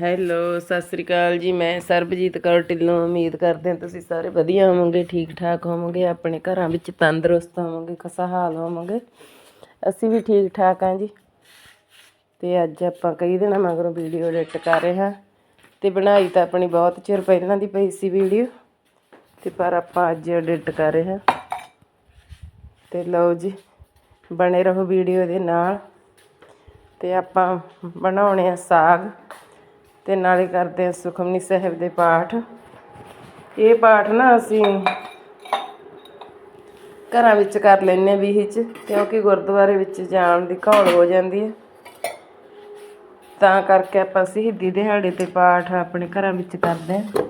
Hello, Sat Sri ਅਕਾਲ ਜੀ। ਮੈਂ ਸਰਬਜੀਤ ਕੌਰ ਢਿੱਲੋਂ। ਉਮੀਦ ਕਰਦੇ ਹਾਂ ਤੁਸੀਂ ਸਾਰੇ ਵਧੀਆ ਹੋਵੋਗੇ, ਠੀਕ ਠਾਕ ਹੋਵੋਗੇ, ਆਪਣੇ ਘਰਾਂ ਵਿੱਚ ਤੰਦਰੁਸਤ ਹੋਵੋਗੇ, ਖੁਸ਼ਹਾਲ ਹੋਵੋਗੇ। ਅਸੀਂ ਵੀ ਠੀਕ ਠਾਕ ਹਾਂ ਜੀ। ਤੇ ਅੱਜ ਆਪਾਂ ਕਈ ਦਿਨਾਂ ਮਗਰੋਂ ਵੀਡੀਓ ਐਡਿਟ ਕਰ ਰਹੇ ਹਾਂ। ਤੇ ਬਣਾਈ ਤਾਂ ਆਪਣੀ ਬਹੁਤ ਚਿਰ ਪਹਿਲਾਂ ਦੀ ਪਈ ਸੀ ਵੀਡੀਓ। ਤੇ ਪਰ ਆਪਾਂ ਅੱਜ ਐਡਿਟ ਕਰ ਰਹੇ ਹਾਂ। ਤੇ ਲਓ ਜੀ, ਬਣੇ ਰਹੋ ਵੀਡੀਓ ਦੇ ਨਾਲ। ਤੇ ਆਪਾਂ ਬਣਾਉਣੇ ਆ ਸਾਗ। ਤੇ ਨਾਲੇ ਕਰਦੇ ਹਾਂ ਸੁਖਮਨੀ ਸਾਹਿਬ ਦੇ ਪਾਠ। ਇਹ ਪਾਠ ਨਾ ਅਸੀਂ ਘਰਾਂ ਵਿੱਚ ਕਰ ਲੈਨੇ ਵੀ ਚ, ਕਿਉਂਕਿ ਗੁਰਦੁਆਰੇ ਵਿੱਚ ਜਾਣ ਦੀ ਘੌਲ ਹੋ ਜਾਂਦੀ ਹੈ। ਤਾਂ ਕਰਕੇ ਆਪਾਂ ਸ਼ਹੀਦੀ ਦਿਹਾੜੇ ਤੇ ਪਾਠ ਆਪਣੇ ਘਰਾਂ ਵਿੱਚ ਕਰਦੇ ਹਾਂ।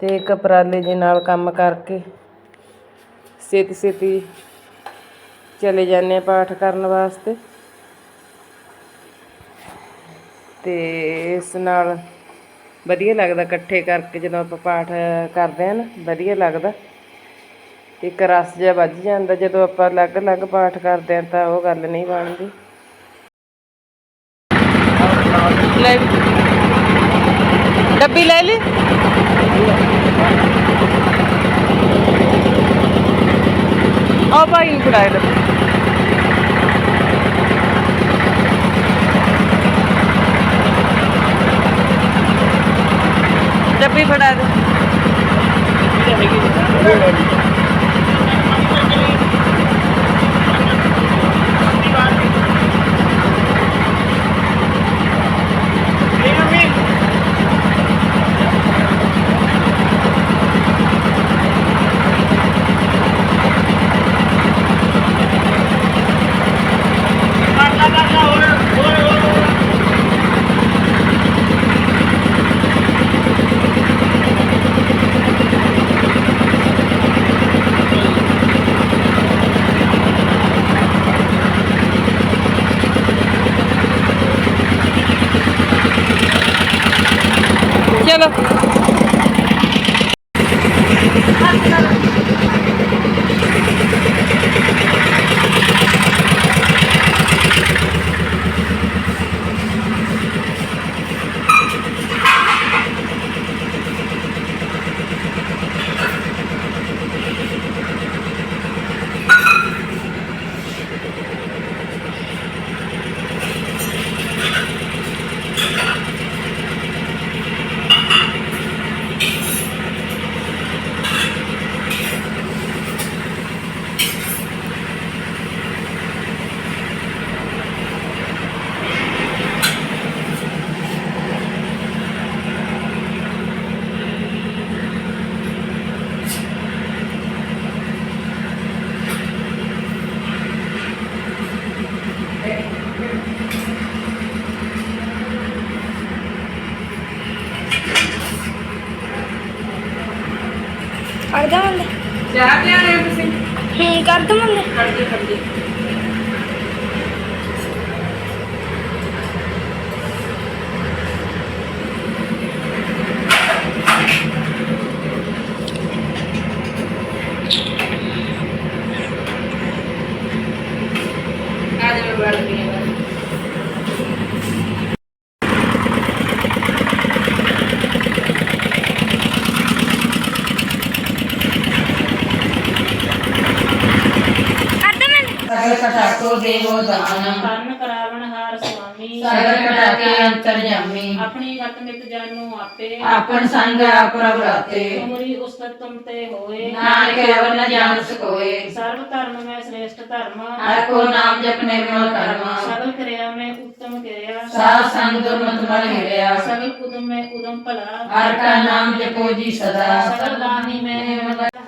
ਤੇ ਇੱਕ ਉਪਰਾਲੇ ਨਾਲ ਕੰਮ ਕਰਕੇ ਛੇਤੀ ਛੇਤੀ ਚਲੇ ਜਾਂਦੇ ਆ ਪਾਠ ਕਰਨ ਵਾਸਤੇ। ਤੇ ਇਸ ਨਾਲ ਵਧੀਆ ਲੱਗਦਾ ਇਕੱਠੇ ਕਰਕੇ ਜਦੋਂ ਆਪਾਂ ਪਾਠ ਕਰਦੇ ਹਾਂ ਨਾ, ਵਧੀਆ ਲੱਗਦਾ। ਇੱਕ ਰਸ ਜਿਹਾ ਵੱਜ ਜਾਂਦਾ, ਜਦੋਂ ਆਪਾਂ ਅਲੱਗ-ਅਲੱਗ ਪਾਠ ਕਰਦੇ ਹਾਂ ਤਾਂ ਉਹ ਗੱਲ ਨਹੀਂ ਬਣਦੀ। ਲੈ ਡੱਬੀ ਲੈ ਲਈ। ਆ ਭਾਈ ਨੂੰ ਫੜਾਇਆ ਡੱਬੀ ਡੱਬੀ な。ਦੇ ਚਲੋ ਕਰ ਦਵਾਂਗੇ ਚਾਹ ਲਿਆਣੇ ਤੁਸੀਂ? ਹੂੰ ਕਰ ਦਵਾਂਗੇ। ਖੜਦੇ ਖੜਦੇ ਆ ਜਾ ਮੈਂ ਬੈਠ ਗਈ ਕਰ ਦਵਾਂਗੇ ਸਗਲ ਕਟਾਕੋ ਦੇਵੋ ਦਾਨਮ ਕਰਨ ਕਰਾਵਣ ਹਾਰ ਸੁਆਮੀ। ਸਗਲ ਕਟਾਕੇ ਅੰਤਰ ਜਾਮੀ। ਆਪਣੀ ਗਤ ਮਿਤ ਜਾਨੂ ਆਪੇ। ਆਪਨ ਸੰਗ ਆਪ ਰਵਰਾਤੇ ਤੁਮਰੀ ਉਸਤਤ ਤੁਮ ਤੇ ਹੋਏ। ਨਾਨਕ ਅਵਰ ਨ ਜਾਣ ਸਕੋਏ। ਸਰਬ ਧਰਮ ਮੈਂ ਸ੍ਰੇਸ਼ਟ ਧਰਮ। ਹਰ ਕੋ ਨਾਮ ਜਪਨੇ ਮਨ ਕਰਮ। ਸਗਲ ਕਿਰਿਆ ਮੈਂ ਉੱਤਮ ਕਿਰਿਆ। ਸਾਧ ਸੰਗ ਦੁਰਮਤ ਮਨ ਹਿਰਿਆ ਸਗਲ ਉਦਮ ਮੈਂ ਉਦਮ ਭਲਾ। ਹਰ ਕਾ ਨਾਮ ਜਪੋ ਜੀ ਸਦਾ। ਸਗਲ ਬਾਣੀ ਮੈਂ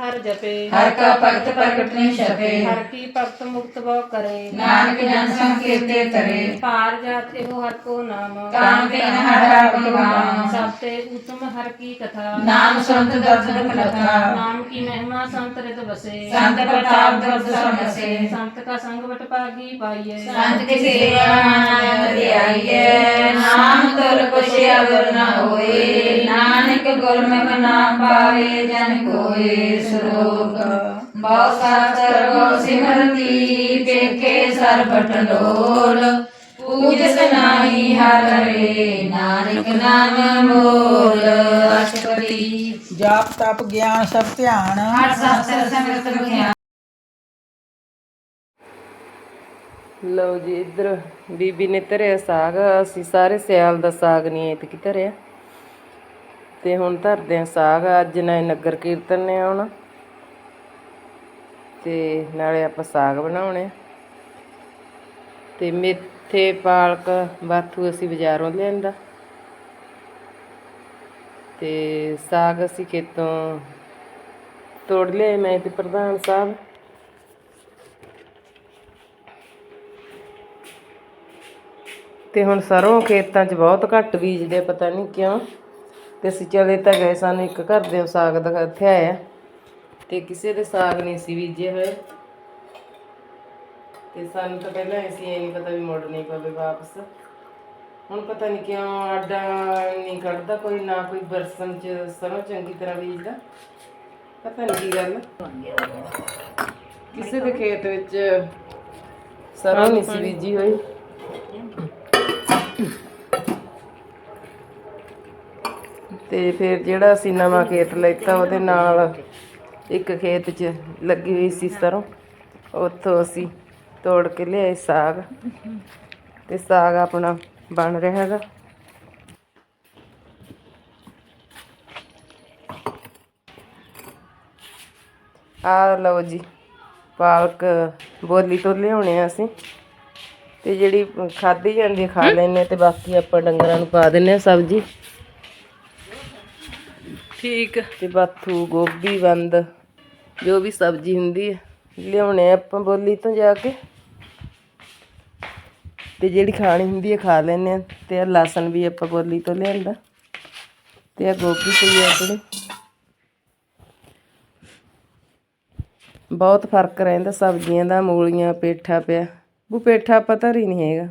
ਹਰ ਜਪੇ। ਹਰ ਕਾ ਭਗਤ ਪ੍ਰਗਟ ਨਹੀਂ ਛਪੇ। ਹਰ ਕੀ ਭਗਤ ਮੁਕਤ ਬੋ ਕਰੇ। ਨਾਨਕ ਜਨ ਸੰਕੀਰਤੇ ਤਰੇ। ਪਾਰ ਜਾਤ ਇਹੋ ਹਰ ਕੋ ਨਾਮ। ਕਾਮ ਤੇ ਹਰ ਹਰ ਭਗਵਾਨ। ਸਭ ਤੇ ਉਤਮ ਹਰ ਕੀ ਕਥਾ। ਨਾਮ ਸੰਤ ਦਰਸ਼ਨ ਕਥਾ। ਨਾਮ ਕੀ ਮਹਿਮਾ ਸੰਤ ਰਿਤ ਬਸੇ ਸੰਤ ਪ੍ਰਤਾਪ ਦਰਦ ਸਮਸੇ ਸੰਤ ਕਾ ਸੰਗ ਵਟ ਭਾਗੀ ਪਾਈਏ। ਸੰਤ ਕੀ ਸੇਵਾ ਧਿਆਈਐ ਨਾਮ ਤੁਲ ਕੁਛ ਅਵਰ ਨ ਹੋਏ। ਨਾਨਕ ਗੁਰਮੁਖ ਨਾਮ ਪਾਵੇ ਜਨ ਕੋਏ ਸ਼ਲੋਕ। ਬਹੁ ਸਾਸਤਰ ਗੋ ਸਿਮਰਤੀ ਪੇਖੇ ਪੂਜਸ ਨਾਹੀ ਹਰ ਰੇ ਨਾਨਕ ਨਾਮ ਮੋਲ ਅਸ਼ਟਪਦੀ। ਜਾਪ ਤਪ ਗਿਆਨ ਸਭ ਧਿਆਨ। ਹਰ ਸ਼ਾਸਤਰ ਸੰਗਤ ਬਖਿਆਨ ਲਓ ਜੀ ਇੱਧਰ ਬੀਬੀ ਨੇ ਧਰਿਆ ਸਾਗ। ਅਸੀਂ ਸਾਰੇ ਸਿਆਲ ਦਾ ਸਾਗ ਨਹੀਂ ਐਤਕੀ ਧਰਿਆ। ਤੇ ਹੁਣ ਧਰਦੇ ਆ ਸਾਗ। ਅੱਜ ਨਾ ਨਗਰ ਕੀਰਤਨ ਨੇ ਆਉਣਾ। ਤੇ ਨਾਲੇ ਆਪਾਂ ਸਾਗ ਬਣਾਉਣੇ ਆ। ਤੇ ਮੇਥੇ ਪਾਲਕ, ਬਾਥੂ ਅਸੀਂ ਬਾਜ਼ਾਰੋਂ ਲਿਆਂਦਾ। ਤੇ ਸਾਗ ਅਸੀਂ ਖੇਤੋਂ ਤੋੜ ਲਿਆ ਮੈਂ ਤੇ ਪ੍ਰਧਾਨ ਸਾਹਿਬ। ਤੇ ਹੁਣ ਸਰੋਂ ਖੇਤਾਂ 'ਚ ਬਹੁਤ ਘੱਟ ਬੀਜਦੇ ਪਤਾ ਨਹੀਂ ਕਿਉਂ। ਤੇ ਅਸੀਂ ਚਲੇ ਤਾਂ ਗਏ, ਸਾਨੂੰ ਇੱਕ ਘਰ ਦੇ ਸਾਗ ਦਾ ਇੱਥੇ ਆਇਆ। ਤੇ ਕਿਸੇ ਦੇ ਸਾਗ ਨਹੀਂ ਸੀ ਬੀਜੇ ਹੋਏ। ਤੇ ਸਾਨੂੰ ਤਾਂ ਪਹਿਲਾਂ ਐਸੀ ਇਹ ਨਹੀਂ ਪਤਾ ਵੀ ਮੁੜ ਨਹੀਂ ਪਵੇ ਵਾਪਸ। ਹੁਣ ਪਤਾ ਨਹੀਂ ਕਿਉਂ ਆਡਾ ਨਹੀਂ ਕੱਢਦਾ ਕੋਈ, ਨਾ ਕੋਈ ਬਰਸਨ 'ਚ ਸਰੋਂ ਚੰਗੀ ਤਰ੍ਹਾਂ ਬੀਜਦਾ। ਪਤਾ ਨਹੀਂ ਕੀ ਗੱਲ। ਕਿਸੇ ਦੇ ਖੇਤ ਵਿੱਚ ਸਰੋਂ ਨਹੀਂ ਸੀ ਬੀਜੀ ਹੋਈ। ਤੇ ਫਿਰ ਜਿਹੜਾ ਅਸੀਂ ਨਵਾਂ ਖੇਤ ਲੈਤਾ, ਉਹਦੇ ਨਾਲ ਇੱਕ ਖੇਤ 'ਚ ਲੱਗੀ ਹੋਈ ਸੀ ਸਰੋਂ। ਉੱਥੋਂ ਅਸੀਂ ਤੋੜ ਕੇ ਲਿਆਏ ਸਾਗ। ਤੇ ਸਾਗ ਆਪਣਾ ਬਣ ਰਿਹਾ ਹੈਗਾ। ਆ ਲਓ ਜੀ ਪਾਲਕ ਬੋਲੀ ਤੋਂ ਲਿਆਉਣੇ ਆ ਅਸੀਂ। ਤੇ ਜਿਹੜੀ ਖਾਧੀ ਜਾਂਦੀ ਹੈ। ਖਾ ਲੈਨੇ ਤੇ ਬਾਕੀ ਆਪਾਂ ਡੰਗਰਾਂ ਨੂੰ ਪਾ ਦਿੰਨੇ ਆ ਸਬਜ਼ੀ। ਠੀਕ। ਤੇ ਬਾਥੂ ਗੋਭੀ ਬੰਦ ਜੋ ਵੀ ਸਬਜ਼ੀ ਹੁੰਦੀ ਹੈ ਲਿਆਉਣੇ ਆ ਆਪਾਂ ਬੋਲੀ ਤੋਂ ਜਾ ਕੇ। ਤੇ ਜਿਹੜੀ ਖਾਣੀ ਹੁੰਦੀ ਹੈ ਖਾ ਲੈਂਦੇ ਆ। ਤੇ ਆ ਲਸਣ ਵੀ ਆਪਾਂ ਬੋਲੀ ਤੋਂ ਲਿਆਂਦਾ। ਤੇ ਆ ਗੋਭੀ ਪਈ ਆ ਆਪਣੀ। ਬਹੁਤ ਫ਼ਰਕ ਰਹਿੰਦਾ ਸਬਜ਼ੀਆਂ ਦਾ, ਮੂਲੀਆਂ, ਪੇਠਾ ਪਿਆ। ਉਹ ਪੇਠਾ ਪਤਾ ਹੀ ਨਹੀਂ ਹੈਗਾ।